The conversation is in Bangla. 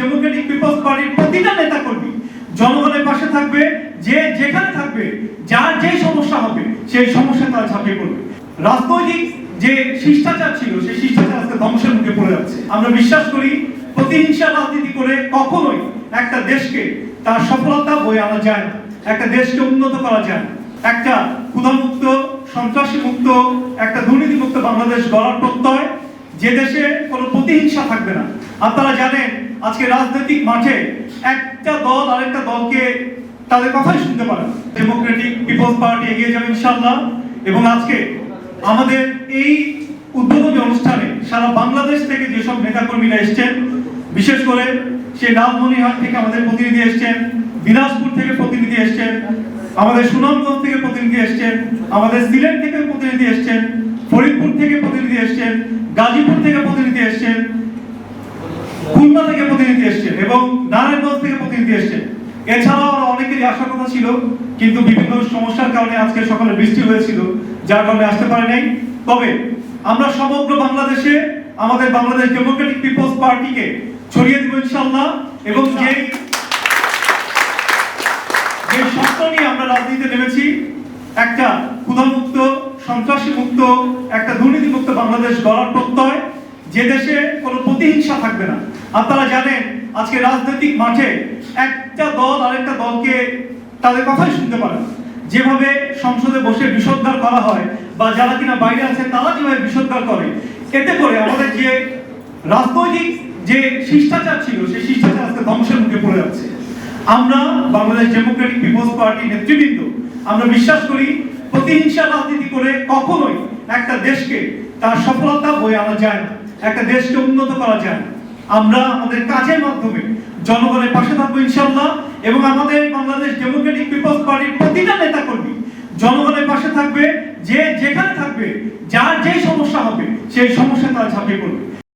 ডেমোক্রেটিক পিপলস পার্টির প্রতিটা নেতা কর্মী জনগণের পাশে থাকবে, যে যেখানে থাকবে, যার যে সমস্যা হবে, সেই সমস্যা তারা ঝাঁপিয়ে পড়বে। রাজনৈতিক যে শিষ্টাচার ছিল, সেই শিষ্টাচার আজকে ধ্বংসের মুখে পড়ে যাচ্ছে। আমরা বিশ্বাস করি, প্রতিহিংসা রাজনীতি করে কখনোই একটা দেশকে তার সফলতা বয়ে আনা যায় না। একটা দেশকে উন্নত করা যায় না। একটা ক্ষুধামুক্ত সন্ত্রাসী মুক্ত একটা দুর্নীতি মুক্ত বাংলাদেশ গড়ার প্রত্যয়, যে দেশে কোনো প্রতিহিংসা থাকবে না। আপনারা জানেন আজকে রাজনৈতিক মাঠে একটা দল আরেকটা দলকে তাদের কথাই শুনতে পারে ডেমোক্রেটিক পিপলস পার্টি এগিয়ে যাবে ইনশাআল্লাহ। এবং আজকে আমাদের এই উদ্বোধনী অনুষ্ঠানে সারা বাংলাদেশ থেকে যেসব নেতাকর্মীরা এসছেন, বিশেষ করে সে লালমনিরহাট থেকে আমাদের প্রতিনিধি এসছেন দিনাজপুর থেকে প্রতিনিধি এসছেন, আমাদের সুনামগঞ্জ থেকে প্রতিনিধি এসছেন, আমাদের সিলেট থেকে প্রতিনিধি এসছেন ফরিদপুর থেকে প্রতিনিধি এসছেন গাজীপুর থেকে প্রতিনিধি এসছেন খুলনা থেকে প্রতিনিধি এসছেন এবং নারায়ণগঞ্জ থেকে প্রতিনিধি এসছেন। এছাড়াও আরও অনেকেরই আসার কথা ছিল কিন্তু বিভিন্ন সমস্যার কারণে আজকে সকালে বৃষ্টি হয়েছিল যার কারণে আসতে পারে নাই। তবে আমরা সমগ্র বাংলাদেশে আমাদের বাংলাদেশ ডেমোক্রেটিক পিপলস পার্টিকে ছড়িয়ে দিব ইনশাআল্লাহ এবং যে যে স্বপ্ন নিয়ে আমরা রাজনীতিতে নেমেছি একটা ক্ষুধামুক্ত সন্ত্রাসী মুক্ত একটা দুর্নীতি মুক্ত বাংলাদেশ গড়ার প্রত্যয় যে দেশে কোনো প্রতিহিংসা থাকবে না। আপনারা জানেন আজকে রাজনৈতিক মাঠে একটা দল আরেকটা দলকে তাদের কথাই শুনতে পারে। যেভাবে সংসদে বসে বিষোদ্গার করা হয় বা যারা কিনা বাইরে আছে তারা যেভাবে বিষোদ্গার করে, এতে করে আমাদের যে রাজনৈতিক যে শিষ্টাচার ছিল, সেই শিষ্টাচার আজকে ধ্বংসের মুখে পড়ে যাচ্ছে। আমরা বাংলাদেশ ডেমোক্রেটিক পিপলস পার্টি নেতৃবৃন্দ, আমরা বিশ্বাস করি প্রতিহিংসা রাজনীতি করে কখনোই একটা দেশকে তার সফলতা বয়ে আনা যায় না। একটা দেশকে উন্নত করা যায় না। আমরা আমাদের কাজের মাধ্যমে জনগণের পাশে থাকব ইনশাল্লাহ এবং আমাদের বাংলাদেশ ডেমোক্রেটিক পিপলস পার্টির প্রতিটা নেতা কর্মী জনগণের পাশে থাকবে, যে যেখানে থাকবে, যার যে সমস্যা হবে, সেই সমস্যা তারা ঝাঁপিয়ে পড়বে।